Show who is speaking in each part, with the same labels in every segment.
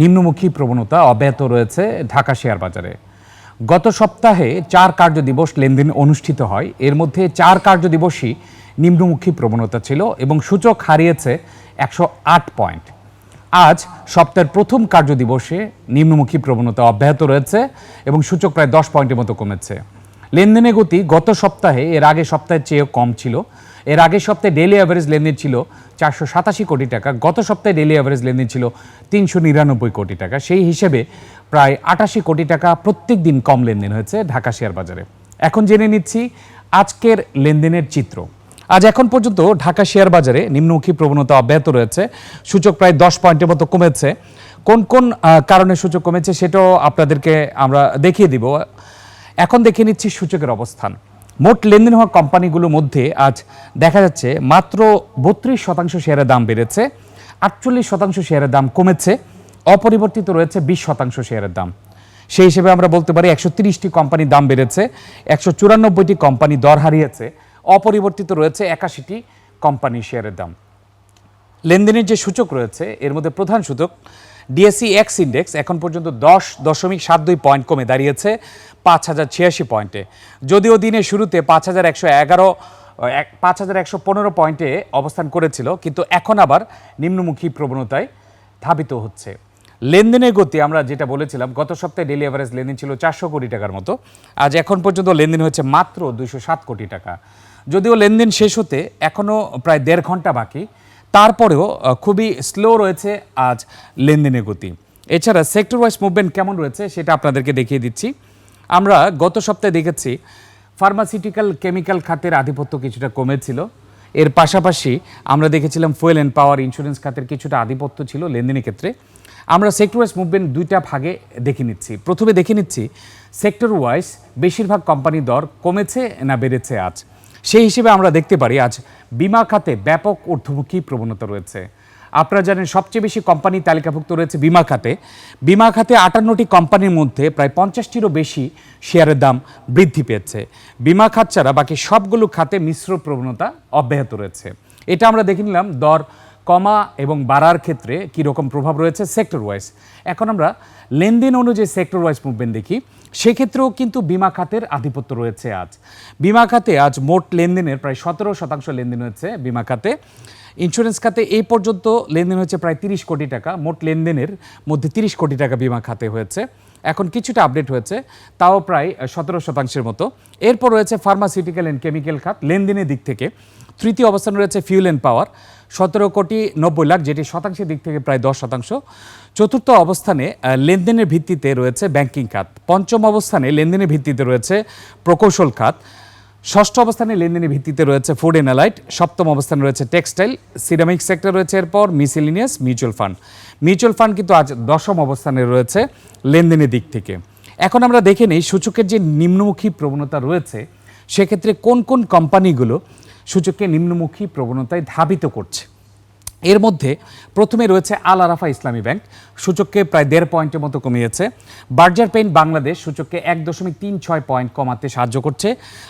Speaker 1: নিম্নমুখী প্রবণতা অব্যাহত রয়েছে ঢাকা শেয়ার বাজারে। গত সপ্তাহে চার কার্যদিবস লেনদেন অনুষ্ঠিত হয়। এর মধ্যে চার কার্যদিবসই নিম্নমুখী প্রবণতা ছিল এবং সূচক হারিয়েছে একশো আট পয়েন্ট। আজ সপ্তাহের প্রথম কার্যদিবসে নিম্নমুখী প্রবণতা অব্যাহত রয়েছে এবং সূচক প্রায় দশ পয়েন্টের মতো কমেছে। লেনদেনের গতি গত সপ্তাহে, এর আগে সপ্তাহের চেয়েও কম ছিল। এর আগের সপ্তাহে ডেলি অ্যাভারেজ লেনদেন ছিল চারশো সাতাশি কোটি টাকা, গত সপ্তাহে ডেলি অ্যাভারেজ লেনদেন ছিল তিনশো নিরানব্বই কোটি টাকা। সেই হিসেবে প্রায় আটাশি কোটি টাকা প্রত্যেক দিন কম লেনদেন হয়েছে ঢাকা শেয়ার বাজারে। এখন জেনে নিচ্ছি আজকের লেনদেনের চিত্র। আজ এখন পর্যন্ত ঢাকা শেয়ার বাজারে নিম্নমুখী প্রবণতা অব্যাহত রয়েছে। সূচক প্রায় দশ পয়েন্টের মতো কমেছে। কোন কোন কারণে সূচক কমেছে সেটাও আপনাদেরকে আমরা দেখিয়ে দিব। এখন দেখে নিচ্ছি সূচকের অবস্থান। মোট লেনদেন হওয়া কোম্পানিগুলোর মধ্যে আজ দেখা যাচ্ছে মাত্র বত্রিশ শতাংশ শেয়ারের দাম বেড়েছে, আটচল্লিশ শতাংশ শেয়ারের দাম কমেছে, অপরিবর্তিত রয়েছে বিশ শতাংশ শেয়ারের দাম। সেই হিসেবে আমরা বলতে পারি একশো তিরিশটি কোম্পানির দাম বেড়েছে, একশো চুরানব্বইটি কোম্পানি দর হারিয়েছে, অপরিবর্তিত রয়েছে একাশিটি কোম্পানি শেয়ারের দাম। লেনদেনের যে সূচক রয়েছে, এর মধ্যে প্রধান সূচক ডিএসসি এক্স ইন্ডেক্স এখন পর্যন্ত দশ দশমিক সাত দুই পয়েন্ট কমে দাঁড়িয়েছে, পাঁচ হাজার ছিয়াশি পয়েন্টে যদিও দিনের শুরুতে পাঁচ হাজার একশো এগারো পাঁচ হাজার একশো পনেরো পয়েন্টে অবস্থান করেছিল, কিন্তু এখন আবার নিম্নমুখী প্রবণতায় ধাবিত হচ্ছে। লেনদেনের গতি আমরা যেটা বলেছিলাম, গত সপ্তাহে ডেলি অ্যাভারেজ লেনদেন ছিল চারশো কোটি টাকার মতো। আজ এখন পর্যন্ত লেনদেন হয়েছে মাত্র দুইশো সাত কোটি টাকা। যদিও লেনদেন শেষ হতে এখনও প্রায় দেড় ঘণ্টা বাকি তারপরেও খুবই স্লো রয়েছে আজ লেনদেনের গতি। এছাড়া সেক্টর ওয়াইজ মুভমেন্ট কেমন রয়েছে সেটা আপনাদেরকে দেখিয়ে দিচ্ছি। আমরা গত সপ্তাহে দেখেছি ফার্মাসিউটিক্যাল কেমিক্যাল খাতের আধিপত্য কিছুটা কমেছিল। এর পাশাপাশি আমরা দেখেছিলাম ফুয়েল অ্যান্ড পাওয়ার ইন্স্যুরেন্স খাতের কিছুটা আধিপত্য ছিল লেনদেনের ক্ষেত্রে। আমরা সেক্টর ওয়াইজ মুভমেন্ট দুইটা ভাগে দেখে নিচ্ছি। প্রথমে দেখে নিচ্ছি সেক্টর ওয়াইজ বেশিরভাগ কোম্পানির দর কমেছে না বেড়েছে আজ। সেই হিসেবে আমরা দেখতে পারি, আজ বিমা খাতে ব্যাপক ঊর্ধ্বমুখী প্রবণতা রয়েছে। আপনারা জানেন সবচেয়ে বেশি কোম্পানি তালিকাভুক্ত রয়েছে বিমা খাতে। বিমা খাতে আটান্নটি কোম্পানির মধ্যে প্রায় পঞ্চাশটিরও বেশি শেয়ারের দাম বৃদ্ধি পেয়েছে। বিমা খাত ছাড়া বাকি সবগুলো খাতে মিশ্র প্রবণতা অব্যাহত রয়েছে। এটা আমরা দেখে নিলাম দর কমা এবং বাড়ার ক্ষেত্রে কীরকম প্রভাব রয়েছে সেক্টর ওয়াইজ এখন আমরা লেনদেন অনুযায়ী সেক্টর ওয়াইজ মুভমেন্ট দেখি। সেক্ষেত্রেও কিন্তু বিমা খাতের আধিপত্য রয়েছে আজ। বিমা খাতে আজ মোট লেনদেনের প্রায় সতেরো শতাংশ লেনদেন হয়েছে বিমা খাতে। ইন্স্যুরেন্স খাতে এই পর্যন্ত লেনদেন হয়েছে প্রায় তিরিশ কোটি টাকা। মোট লেনদেনের মধ্যে তিরিশ কোটি টাকা বিমা খাতে হয়েছে। এখন কিছুটা আপডেট হয়েছে, তাও প্রায় সতেরো শতাংশের মতো। এরপর রয়েছে ফার্মাসিউটিক্যাল অ্যান্ড কেমিক্যাল খাত লেনদেনের দিক থেকে। তৃতীয় অবস্থান রয়েছে ফিউল অ্যান্ড পাওয়ার সতেরো কোটি নব্বই লাখ, যেটি শতাংশের দিক থেকে প্রায় দশ শতাংশ। চতুর্থ অবস্থানে লেনদেনের ভিত্তিতে রয়েছে ব্যাংকিং খাত। পঞ্চম অবস্থানে লেনদেনের ভিত্তিতে রয়েছে প্রকৌশল খাত। ষষ্ঠ অবস্থানে লেনদেনের ভিত্তিতে রয়েছে ফুড অ্যানালাইট সপ্তম অবস্থানে রয়েছে টেক্সটাইল সিরামিক সেক্টর রয়েছে এরপর miscellaneous mutual fund mutual fund কিন্তু আজ দশম অবস্থানে রয়েছে লেনদেনের দিক থেকে। এখন আমরা দেখে নিই সূচকের যে নিম্নমুখী প্রবণতা রয়েছে, সেক্ষেত্রে কোন কোন কোম্পানিগুলো সূচককে নিম্নমুখী প্রবণতায় ধাবিত করছে। এর মধ্যে প্রথমে রয়েছে আল আরাফা ইসলামী ব্যাংক। সূচককে প্রায় দেড় পয়েন্টের মতো কমিয়েছে। বার্জার পেইন্ট বাংলাদেশ সূচককে এক দশমিক তিন ছয় পয়েন্ট কমাতে সাহায্য করছে।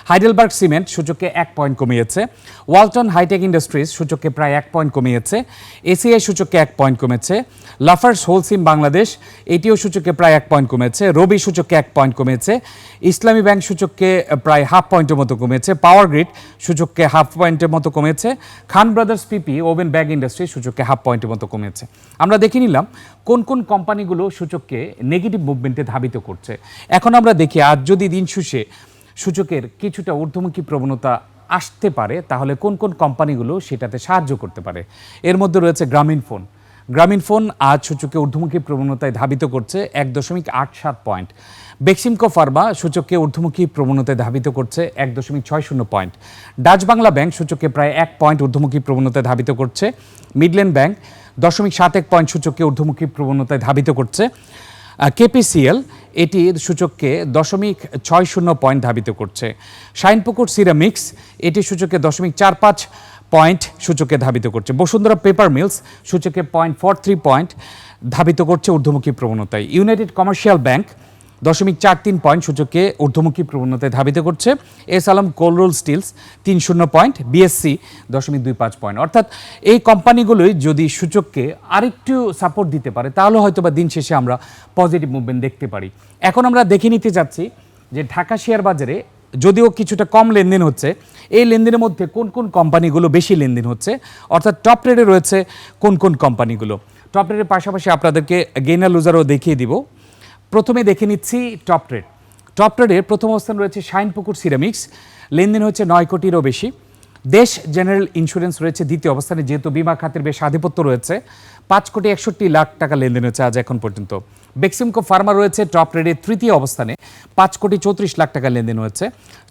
Speaker 1: হাইডেলবার্গ সিমেন্ট সূচককে এক পয়েন্ট কমিয়েছে। ওয়ালটন হাইটেক ইন্ডাস্ট্রিজ সূচককে প্রায় এক পয়েন্ট কমিয়েছে। এসিআই সূচককে এক পয়েন্ট কমেছে। লাফার্স হোলসিম বাংলাদেশ, এটিও সূচকে প্রায় এক পয়েন্ট কমেছে। রবি সূচককে এক পয়েন্ট কমেছে। ইসলামী ব্যাংক সূচককে প্রায় হাফ পয়েন্টের মতো কমেছে, পাওয়ার গ্রিড সূচককে হাফ পয়েন্টের মতো কমেছে, Khan brothers PP, woven bag industry সূচককে half পয়েন্টের মতো কমেছে। আমরা দেখে নিলাম কোন কোন কোম্পানিগুলো সূচককে নেগেটিভ মুভমেন্টে ধাবিত করছে। এখন আমরা দেখি, আজ যদি দিন শেষে সূচকের কিছুটা ঊর্ধ্বমুখী প্রবণতা আসতে পারে, তাহলে কোন কোন কোম্পানিগুলো সেটাতে সাহায্য করতে পারে? এর মধ্যে রয়েছে গ্রামীণ ফোন। গ্রামীণ ফোন আজ সূচকে ঊর্ধ্বমুখী প্রবণতায় ধাবিত করছে এক দশমিক আট সাত পয়েন্ট। বেক্সিমকো ফার্মা সূচককে ঊর্ধ্বমুখী প্রবণতায় ধাবিত করছে এক দশমিক ছয় শূন্য পয়েন্ট। ডাচ বাংলা ব্যাংক সূচককে প্রায় এক পয়েন্ট ঊর্ধ্বমুখী প্রবণতায় ধাবিত করছে। মিডল্যান্ড ব্যাংক দশমিক সাত এক পয়েন্ট সূচককে ঊর্ধ্বমুখী প্রবণতায় ধাবিত করছে। কেপিসিএল এটি সূচককে দশমিক ছয় শূন্য পয়েন্ট ধাবিত করছে। শাইনপুকুর সিরামিক্স এটি সূচকে দশমিক চার পাঁচ পয়েন্ট সূচকে ধাবিত করছে। বসুন্ধরা পেপার মিলস সূচকে পয়েন্ট ফোর থ্রি পয়েন্ট ধাবিত করছে ঊর্ধ্বমুখী প্রবণতায়। ইউনাইটেড কমার্শিয়াল ব্যাংক দশমিক চার তিন পয়েন্ট সূচককে ঊর্ধ্বমুখী প্রবণতায় ধাবিত করছে। এস আলম কোলরোল স্টিলস তিন শূন্য পয়েন্ট, বিএসসি দশমিক দুই পাঁচ পয়েন্ট। অর্থাৎ এই কোম্পানিগুলোই যদি সূচককে আরেকটু সাপোর্ট দিতে পারে, তাহলে হয়তো বা দিন শেষে আমরা পজিটিভ মুভমেন্ট দেখতে পারি। এখন আমরা দেখে নিতে যাচ্ছি যে ঢাকা শেয়ার বাজারে যদিও কিছুটা কম লেনদেন হচ্ছে, এই লেনদেনের মধ্যে কোন কোন কোম্পানিগুলো বেশি লেনদেন হচ্ছে? অর্থাৎ টপ রেটে রয়েছে কোন কোন কোম্পানিগুলো? টপ রেটের পাশাপাশি আপনাদেরকে গেইনার লুজারও দেখিয়ে দিব। প্রথমে দেখে নিচ্ছি টপ ট্রেড টপ ট্রেডের প্রথম অবস্থান রয়েছে শাইনপুকুর সিরামিক্স। লেনদেন হচ্ছে নয় কোটিরও বেশি। দেশ জেনারেল ইন্স্যুরেন্স রয়েছে দ্বিতীয় অবস্থানে, যেহেতু বিমা খাতের বেশ আধিপত্য রয়েছে। পাঁচ কোটি একষট্টি লাখ টাকা লেনদেন হচ্ছে আজ এখন পর্যন্ত। বেক্সিমকো ফার্মা রয়েছে টপ ট্রেডের তৃতীয় অবস্থানে। পাঁচ কোটি চৌত্রিশ লাখ টাকা লেনদেন হয়েছে।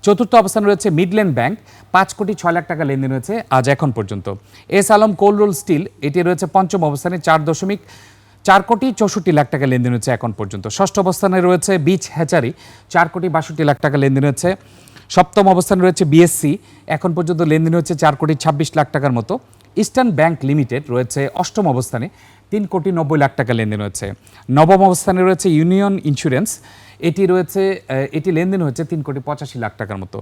Speaker 1: চতুর্থ অবস্থানে রয়েছে মিডল্যান্ড ব্যাংক। পাঁচ কোটি ছয় লাখ টাকা লেনদেন হয়েছে আজ এখন পর্যন্ত। S Alam cold roll steel, এটি রয়েছে পঞ্চম অবস্থানে, চার দশমিক চার কোটি চৌষট্টি লাখ টাকা লেনদেন হচ্ছে এখন পর্যন্ত। ষষ্ঠ অবস্থানে রয়েছে বিচ হ্যাচারি, চার কোটি বাষট্টি লাখ টাকা লেনদেন হচ্ছে। সপ্তম অবস্থানে রয়েছে বিএসসি এখন পর্যন্ত লেনদেন হচ্ছে চার কোটি ছাব্বিশ লাখ টাকার মতো। ইস্টার্ন ব্যাংক লিমিটেড রয়েছে অষ্টম অবস্থানে। তিন কোটি নব্বই লাখ টাকা লেনদেন হচ্ছে। নবম অবস্থানে রয়েছে ইউনিয়ন ইন্স্যুরেন্স। এটি রয়েছে এটি লেনদেন হয়েছে তিন কোটি পঁচাশি লাখ টাকার মতো।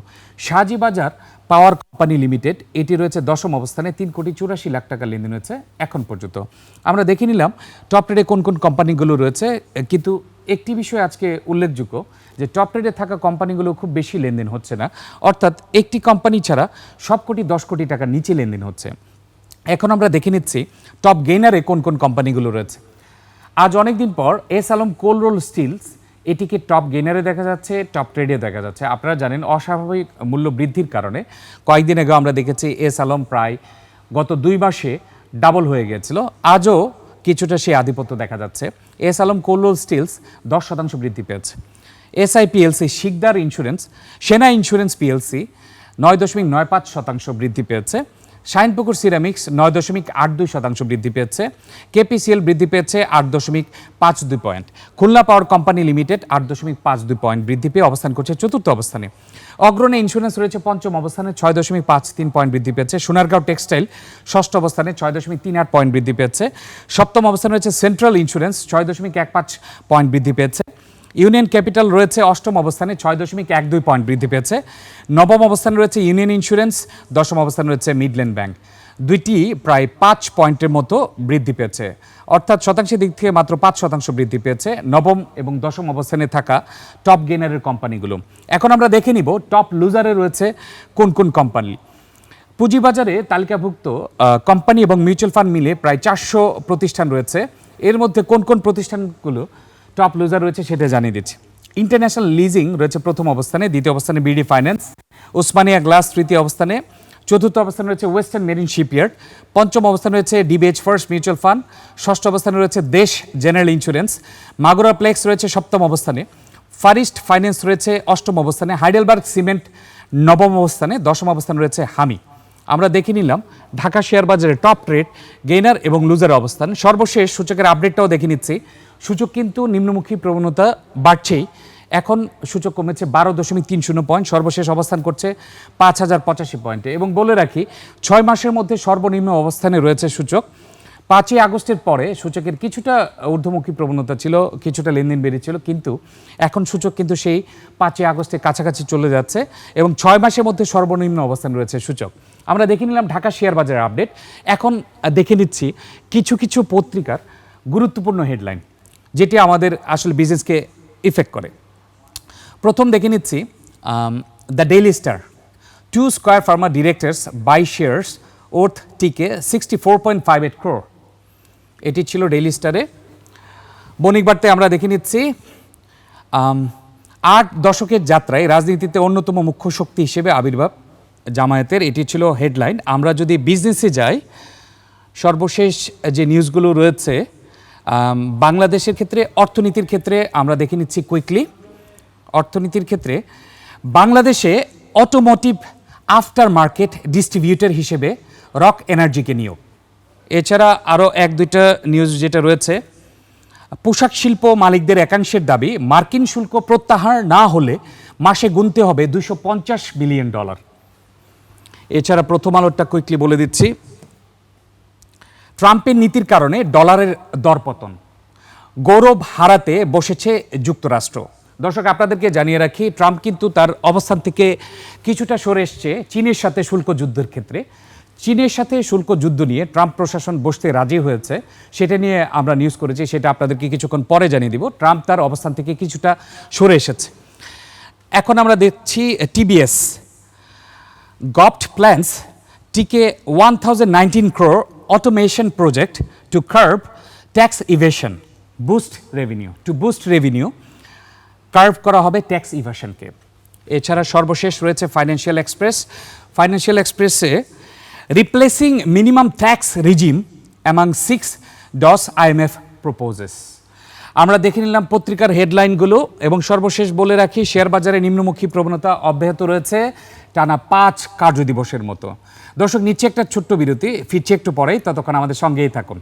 Speaker 1: শাহজি বাজার পাওয়ার কোম্পানি লিমিটেড, এটি রয়েছে দশম অবস্থানে তিন কোটি চুরাশি লাখ টাকা লেনদেন হচ্ছে এখন পর্যন্ত। আমরা দেখে নিলাম টপ রেটে কোন কোন কোম্পানিগুলো রয়েছে, কিন্তু একটি বিষয় আজকে উল্লেখযোগ্য যে টপ রেটে থাকা কোম্পানিগুলো খুব বেশি লেনদেন হচ্ছে না। অর্থাৎ একটি কোম্পানি ছাড়া সব কোটি দশ কোটি টাকার নিচে লেনদেন হচ্ছে। এখন আমরা দেখে নিচ্ছি টপ গেইনারে কোন কোন কোম্পানিগুলো রয়েছে। আজ অনেক দিন পর S Alam cold roll steels, এটিকে টপ গেইনারে দেখা যাচ্ছে টপ ট্রেডে দেখা যাচ্ছে। আপনারা জানেন অস্বাভাবিক মূল্য বৃদ্ধির কারণে কয়েকদিন আগে আমরা দেখেছি এস আলম প্রায় গত দুই মাসে ডাবল হয়ে গিয়েছিল। আজও কিছুটা সেই আধিপত্য দেখা যাচ্ছে। এস আলম রোল স্টিলস দশ শতাংশ বৃদ্ধি পেয়েছে। SI PLC, Sikdar insurance, Sena insurance PLC নয় দশমিক নয় পাঁচ শতাংশ বৃদ্ধি পেয়েছে। শাইনপুকুর সিরামিক্স নয় দশমিক আট দুই শতাংশ বৃদ্ধি পেয়েছে। কেপিসিএল বৃদ্ধি পেয়েছে আট দশমিক পাঁচ দুই point. Khulna power company limited আট দশমিক পাঁচ দুই পয়েন্ট বৃদ্ধি পেয়ে অবস্থান করছে চতুর্থ অবস্থানে। অগ্রণী ইন্স্যুরেন্স রয়েছে পঞ্চম অবস্থানে ছয় দশমিক পাঁচ তিন পয়েন্ট বৃদ্ধি পেয়েছে। সোনারগাঁও টেক্সটাইল ষষ্ঠ অবস্থানে ছয় দশমিক তিন আট পয়েন্ট বৃদ্ধি পেয়েছে। সপ্তম অবস্থানে রয়েছে সেন্ট্রাল ইন্স্যুরেন্স ছয় দশমিক এক পাঁচ পয়েন্ট বৃদ্ধি পেয়েছে। ইউনিয়ন ক্যাপিটাল রয়েছে অষ্টম অবস্থানে, ছয় দশমিক এক দুই পয়েন্ট বৃদ্ধি পেয়েছে। নবম অবস্থানে রয়েছে ইউনিয়ন ইন্স্যুরেন্স, দশম অবস্থানে রয়েছে মিডল্যান্ড ব্যাংক। দুইটি প্রায় পাঁচ পয়েন্টের মতো বৃদ্ধি পেয়েছে। অর্থাৎ শতাংশের দিক থেকে মাত্র পাঁচ শতাংশ বৃদ্ধি পেয়েছে নবম এবং দশম অবস্থানে থাকা টপ গেনারের কোম্পানিগুলো। এখন আমরা দেখে নিব টপ লুজারে রয়েছে কোন কোন কোম্পানি। পুঁজিবাজারে তালিকাভুক্ত কোম্পানি এবং মিউচুয়াল ফান্ড মিলে প্রায় চারশো প্রতিষ্ঠান রয়েছে। এর মধ্যে কোন কোন প্রতিষ্ঠানগুলো টপ লুজার রয়েছে সেটা জানিয়ে দিচ্ছি। ইন্টারন্যাশনাল লিজিং রয়েছে প্রথম অবস্থানে, দ্বিতীয় অবস্থানে বিডি ফাইন্যান্স উসমানিয়া গ্লাস তৃতীয় অবস্থানে, চতুর্থ অবস্থানে রয়েছে ওয়েস্টার্ন মেরিন শিপইয়ার্ড পঞ্চম অবস্থানে রয়েছে ডিবিএচ ফার্স্ট মিউচুয়াল ফান্ড ষষ্ঠ অবস্থানে রয়েছে দেশ জেনারেল ইন্স্যুরেন্স মাগুরা প্লেক্স রয়েছে সপ্তম অবস্থানে ফারিস্ট ফাইন্যান্স রয়েছে অষ্টম অবস্থানে হাইডেলবার্গ সিমেন্ট নবম অবস্থানে, দশম অবস্থানে রয়েছে হামি আমরা দেখে নিলাম, ঢাকা শেয়ার বাজারে টপ রেট গেইনার এবং লুজার অবস্থান। সর্বশেষ সূচকের আপডেটটাও দেখে নিচ্ছি। সূচক কিন্তু নিম্নমুখী প্রবণতা বাড়ছেই। এখন সূচক কমেছে বারো দশমিক তিন শূন্য পয়েন্ট, সর্বশেষ অবস্থান করছে পাঁচ হাজার পঁচাশি পয়েন্টে। এবং বলে রাখি, ছয় মাসের মধ্যে সর্বনিম্ন অবস্থানে রয়েছে সূচক। পাঁচই আগস্টের পরে সূচকের কিছুটা ঊর্ধ্বমুখী প্রবণতা ছিল, কিছুটা লেনদেন বেড়েছিল, কিন্তু এখন সূচক কিন্তু সেই পাঁচই আগস্টের কাছাকাছি চলে যাচ্ছে এবং ছয় মাসের মধ্যে সর্বনিম্ন অবস্থান রয়েছে সূচক। আমরা দেখে নিলাম ঢাকা শেয়ার বাজারের আপডেট। এখন দেখে নিচ্ছি, কিছু কিছু পত্রিকার গুরুত্বপূর্ণ হেডলাইন। যেটি আমাদের আসলে বিজনেসকে ইফেক্ট করে। প্রথম দেখে নিচ্ছি the Daily Star to Square Pharma directors buy shares worth Tk sixty four point five eight crore এটি ছিল ডেইলি স্টারে বণিক বার্তে আমরা দেখে নিচ্ছি আট দশকের যাত্রায় রাজনীতিতে অন্যতম মুখ্য শক্তি হিসেবে আবির্ভাব জামায়াতের। এটি ছিল হেডলাইন আমরা যদি বিজনেসে যাই, সর্বশেষ যে নিউজগুলো রয়েছে বাংলাদেশের ক্ষেত্রে, অর্থনীতির ক্ষেত্রে আমরা দেখে নিচ্ছি কুইকলি অর্থনীতির ক্ষেত্রে, বাংলাদেশে অটোমোটিভ আফটার মার্কেট ডিস্ট্রিবিউটর হিসেবে রক এনার্জিকে নিয়োগ। এছাড়া আরও এক, দুইটা নিউজ যেটা রয়েছে, পোশাক শিল্প মালিকদের একাংশের দাবি, মার্কিন শুল্ক প্রত্যাহার না হলে মাসে গুনতে হবে দুশো বিলিয়ন ডলার। এছাড়া প্রথম আলোটা কুইকলি বলে দিচ্ছি। ট্রাম্পের নীতির কারণে ডলারের দরপতন। গৌরব হারাতে বসেছে যুক্তরাষ্ট্র। দর্শক, আপনাদেরকে জানিয়ে রাখি, ট্রাম্প কিন্তু তার অবস্থান থেকে কিছুটা সরে এসছে চীনের সাথে শুল্ক যুদ্ধের ক্ষেত্রে। চীনের সাথে শুল্ক যুদ্ধ নিয়ে ট্রাম্প প্রশাসন বসতে রাজি হয়েছে, সেটা নিয়ে আমরা নিউজ করেছি, সেটা আপনাদেরকে কিছুক্ষণ পরে জানিয়ে দিব। ট্রাম্প তার অবস্থান থেকে কিছুটা সরে এসেছে। এখন আমরা দেখছি TBS GOPT plans TK 1019 crore automation project to curb tax evasion, boost revenue. To boost revenue, curb করা হবে ট্যাক্স ইভাশনকে এছাড়া সর্বশেষ রয়েছে ফাইন্যান্সিয়াল এক্সপ্রেস ফাইন্যান্সিয়াল এক্সপ্রেসে replacing minimum tax regime among six dos IMF proposes আমরা দেখে নিলাম পত্রিকার হেডলাইনগুলো এবং সর্বশেষ বলে রাখি শেয়ার বাজারে নিম্নমুখী প্রবণতা অব্যাহত রয়েছে টানা পাঁচ কার্যদিবসের মতো। দর্শক নিচ্ছে একটা ছোট্ট বিরতি। ফিরছে একটু পরেই ততক্ষণ আমাদের সঙ্গেই থাকুন।